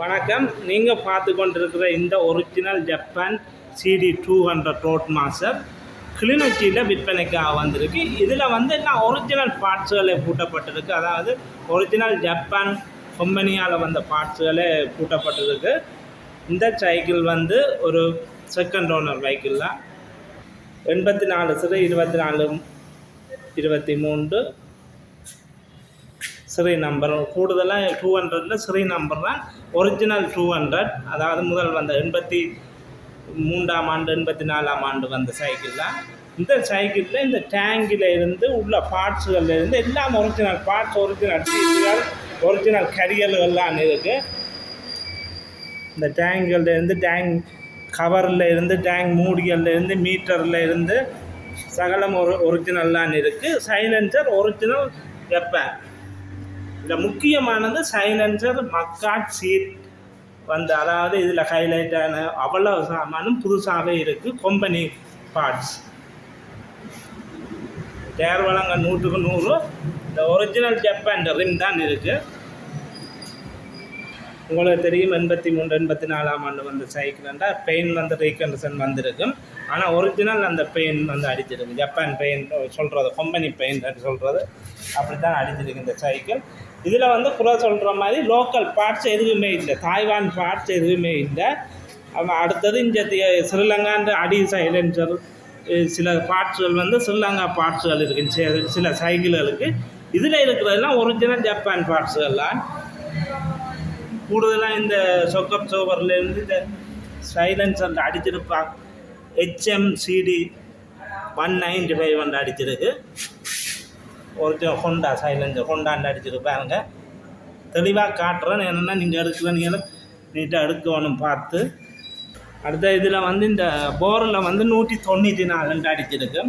வணக்கம். நீங்கள் பார்த்து கொண்டிருக்கிற இந்த original Japan CD two hundred roadmaster கிளிநொச்சியில் விற்பனைக்காக வந்திருக்கு. இதில் வந்து என்ன ஒரிஜினல் பார்ட்ஸுகளே பூட்டப்பட்டிருக்கு. அதாவது ஒரிஜினல் ஜப்பான் கம்பெனியால் வந்த பார்ட்ஸுகளே பூட்டப்பட்டிருக்கு. இந்த சைக்கிள் வந்து ஒரு செகண்ட் ஓனர் வெஹிக்கிள் தான். எண்பத்தி நாலு சிறு இருபத்தி நாலு இருபத்தி மூன்று சிறை நம்பர் கூடுதலாக டூ ஹண்ட்ரடில் சிறை நம்பர் தான். ஒரிஜினல் டூ ஹண்ட்ரட் அதாவது முதல் வந்த எண்பத்தி மூன்றாம் ஆண்டு எண்பத்தி நாலாம் ஆண்டு வந்த சைக்கிள் தான். இந்த சைக்கிளில் இந்த டேங்கில் இருந்து உள்ள பார்ட்ஸுகளில் இருந்து எல்லாம் ஒரிஜினல் பார்ட்ஸ் ஒரிஜினல் சீட்டுகள் ஒரிஜினல் கரியல்கள்லாம் இருக்குது இந்த டேங்கில் இருந்து டேங்க் கவரில் இருந்து டேங்க் மூடிகளில் இருந்து மீட்டரில் இருந்து சகலம் ஒரு ஒரிஜினல்லாம் இருக்குது சைலன்சர் ஒரிஜினல் வெப்பேன் இதில் முக்கியமானது சைலன்சர் மக்காட் சீட் வந்து அதாவது இதில் ஹைலைட்டான அவ்வளவு சாமானும் புதுசாகவே இருக்குது கம்பெனி பார்ட்ஸ் டேர் வழங்க நூற்றுக்கு நூறு. இந்த ஒரிஜினல் ஜப்பான் ரிம் தான் இருக்குது உங்களுக்கு தெரியும் எண்பத்தி மூன்று எண்பத்தி நாலாம் ஆண்டு வந்த சைக்கிள்ண்டா பெயின் வந்து ரீகண்டிஷன் வந்திருக்கும். ஆனால் ஒரிஜினல் அந்த பெயின் வந்து அடிச்சிருக்கு ஜப்பான் பெயின் சொல்கிறது கம்பெனி பெயின் சொல்கிறது அப்படி தான் அடிச்சிருக்கு இந்த சைக்கிள் இதில் வந்து குறை சொல்கிற மாதிரி லோக்கல் பார்ட்ஸ் எதுவுமே இல்லை. தாய்வான் பார்ட்ஸ் எதுவுமே இல்லை. அடுத்தது இந்த ஸ்ரீலங்கான்ற அடி சைலன்சர் சில பார்ட்ஸுகள் வந்து ஸ்ரீலங்கா பார்ட்ஸுகள் இருக்குது சில சில சைக்கிள்களுக்கு இதில் இருக்கிறதெல்லாம் ஒரிஜினல் ஜப்பான் பார்ட்ஸுகள்லாம் கூடுதலாக இந்த சொக்கப் சோவர்லேருந்து இந்த சைலன்சர் அடிச்சிருப்பாங்க. ஹெச்எம்சிடி ஒன் நைன்டி ஃபைவ் வந்து அடிச்சிருக்கு. ஒரு ஹொண்டா சைலன்சர் ஹொண்டாண்டு பாருங்க. தெளிவாக காட்டுறேன் என்னென்னா நீங்கள் எடுக்கிற நீட்டாக எடுக்கணும் பார்த்து. அடுத்த இதில் வந்து இந்த போரில் வந்து நூற்றி தொண்ணூற்றி நாலுன்ட்டு அடிச்சிருக்கு.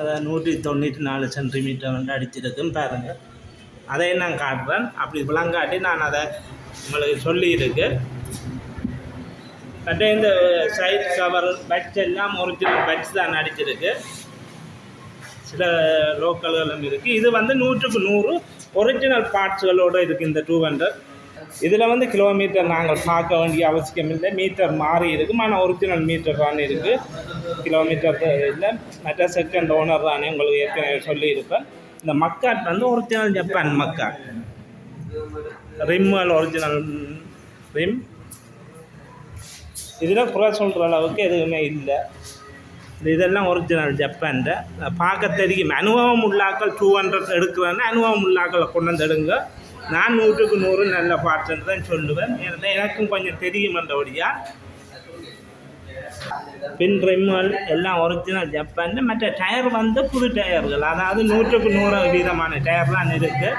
அதான் நூற்றி தொண்ணூற்றி நாலு சென்டிமீட்டர் வந்து அடிச்சிருக்குன்னு பாருங்கள் அதையும் நான் காட்டுறேன். அப்படி விளங்காட்டி நான் அதை உங்களுக்கு சொல்லியிருக்கு. கட்டே இந்த சைட் கவர் பட்ஸ் எல்லாம் ஒரிஜினல் பட்ஸ் தான் அடிச்சிருக்கு சில லோக்கல்களும் இருக்குது இது வந்து நூற்றுக்கு நூறு ஒரிஜினல் பார்ட்ஸ்களோடு இருக்குது இந்த டூ ஹண்ட்ரட் இதில் வந்து கிலோமீட்டர் நாங்கள் பார்க்க வேண்டிய அவசியம் இல்லை மீட்டர் மாறி இருக்கும் ஆனால் ஒரிஜினல் மீட்டர் தான் இருக்குது கிலோமீட்டர் இல்லை மற்ற செகண்ட் ஓனர் தானே உங்களுக்கு ஏற்கனவே சொல்லியிருப்பேன் இந்த மக்காட் வந்து ஒரிஜினல் ஜப்பான் மக்காட் ரிம்மல் ஒரிஜினல் ரிம் இதெல்லாம் குறை சொல்கிற அளவுக்கு எதுவுமே இல்லை. இதெல்லாம் ஒரிஜினல் ஜப்பான்ட பார்க்க தெரியும். அனுபவம் உள்ளாக்கள் டூ ஹண்ட்ரட் எடுக்கிறேன்னா அனுபவம் உள்ளாக்களை கொண்டு வந்து எடுங்க. நான் நூற்றுக்கு நூறு நல்ல பாட்டுன்னு தான் சொல்லுவேன். ஏன்னா எனக்கும் கொஞ்சம் தெரியுமன்றபடியா பின் ரிம்மல் எல்லாம் ஒரிஜினல் ஜப்பான் மற்ற டயர் வந்து புது டயர்கள் அதாவது நூற்றுக்கு நூறு வீதமான டயர்லாம் இருக்குது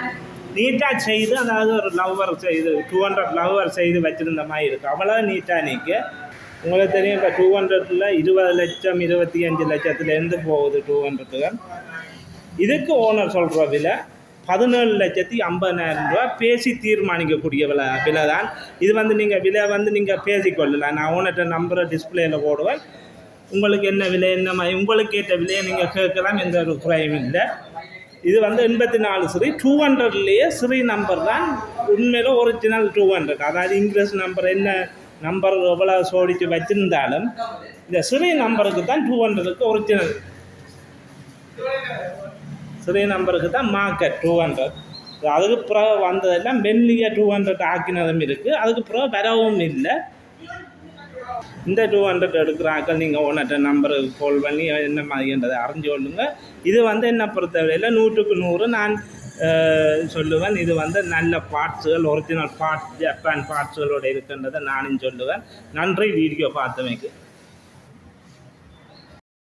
நீட்டாக செய்து அதாவது ஒரு லவ்வர் செய்து டூ ஹண்ட்ரட் லவ்வர் செய்து வச்சுருந்த மாதிரி இருக்குது அவ்வளோ நீட்டாக நிற்கும் உங்களுக்கு தெரியும் இப்போ டூ ஹண்ட்ரடில் இருபது லட்சம் இருபத்தி அஞ்சு லட்சத்துலேருந்து போகுது டூ ஹண்ட்ரட்டுகள் இதுக்கு ஓனர் சொல்கிற விலை பதினேழு லட்சத்தி ஐம்பதாயிரம் ரூபா பேசி தீர்மானிக்கக்கூடிய விலை விலை தான் இது வந்து நீங்கள் விலை வந்து நீங்கள் பேசிக்கொள்ளலாம். நான் ஓனர்கிட்ட நம்பரை டிஸ்பிளேயில் போடுவேன். உங்களுக்கு என்ன விலை என்ன மாதிரி உங்களுக்கு ஏற்ற விலையை நீங்கள் கேட்கலாம் எந்த ஒரு குறையும் இல்லை. இது வந்து எண்பத்தி நாலு ஸ்ரீ டூ ஹண்ட்ரட்லேயே ஸ்ரீ நம்பர் தான் உண்மையில் ஒரிஜினல் டூ ஹண்ட்ரட் அதாவது இங்கிலீஷ் நம்பர் என்ன நம்பர் எவ்வளோ சோடிச்சு வச்சுருந்தாலும் இந்த ஸ்ரீ நம்பருக்கு தான் டூ ஹண்ட்ரடுக்கு ஒரிஜினல் ஸ்ரீ நம்பருக்கு தான் மார்க்கெட் டூ ஹண்ட்ரட் அதுக்கு பிறகு வந்ததெல்லாம் மெல்லியாக டூ ஹண்ட்ரட் ஆக்கினதும் இருக்குது அதுக்கு பிறகு வரவும் இல்லை. இந்த டூ ஹண்ட்ரட் எடுக்கிறாக்கள் நீங்கள் ஓனர்கிட்ட நம்பருக்கு கால் பண்ணி என்ன மாதிரின்றதை அறிஞ்சு கொள்ளுங்கள் இது வந்து என்ன பொறுத்தவரையில் நூற்றுக்கு நூறு. நான் சொல்லுவேன் இது வந்து நல்ல பார்ட்ஸுகள் ஒரிஜினல் பார்ட்ஸ் ஜப்பான் பார்ட்ஸுகளோடு இருக்கின்றதை நானும் சொல்லுவேன் நன்றி வீடியோ பார்த்தமைக்கு